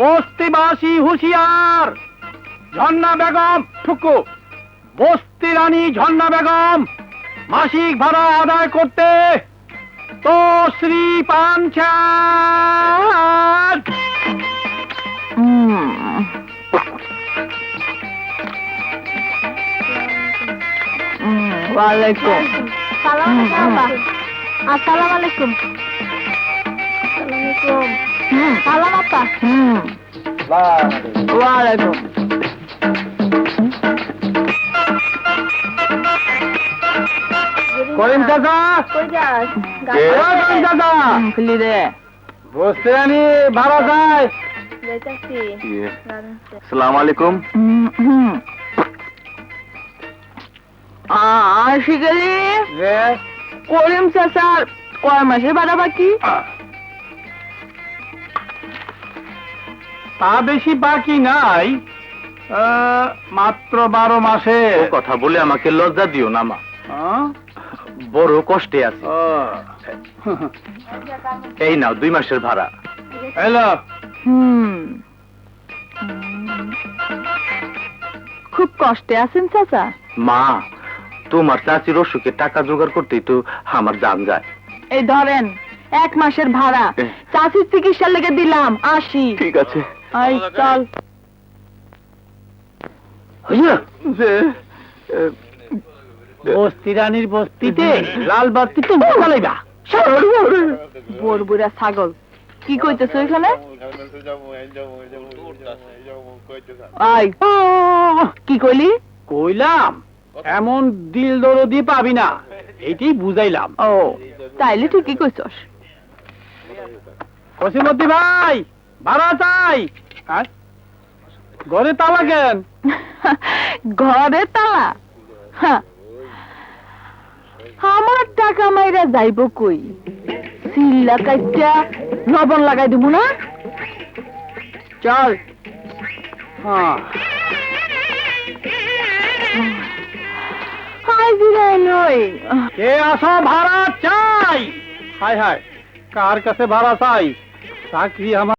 বস্তিবাসী হুঁশিয়ার ঝর্ণা বেগম ঠুকু। বস্তি রানী ঝর্ণা বেগম মাসিক ভাড়া আদায় করতে তো শ্রী পাঞ্চাল ওয়ালাইকুম। সালাম আসসালাম আলাইকুম। সালাম আপা হুম। ওয়ালাইকুম। করিম চাচা। করিম চাচা। খুলি দে। বস্তি রানী ভাড়া যায়। সালাম আলাইকুম হুম, হুম। আ- আশি গেলি যে করিম চাচার কয় মাসের ভাড়া বাকি তা বেশি বাকি নাই। মাত্র বারো মাসে। কথা বলে আমাকে লজ্জা দিও না মা? বড় কষ্টে আছি। এই নাও দুই মাসের ভাড়া। এলো। খুব কষ্টে আছেন চাচা? মা তোমার চাচির অসুখে টাকা জোগাড় করতেই তো আমার জান যায়। এই ধরেন এক মাসের ভাড়া। চাষির চিকিৎসার লেগে দিলাম আসি ঠিক আছে। বস্তি রানীর বস্তিতে লাল বরবুরা ছাগল। কি কইতেছ এখানে আই কি কইলি? কইলাম এমন দিল দরদি পাবি না। এইটি বুঝাইলাম। ও তাইলে ঠিকই কইছস। কসিমতি ভাই! ভাড়া চাই। আর? ঘরে তালা কেন? ঘরে তালা? হা। আমার টাকা মাইরা যাইব কই? সিল্লা কাইটা লবণ লাগাই দিব না? চল। হ্যাঁ। কে আসো ভাড়া চাই? হাই হাই কার কাছে ভাড়া চাই? চাকরি আমার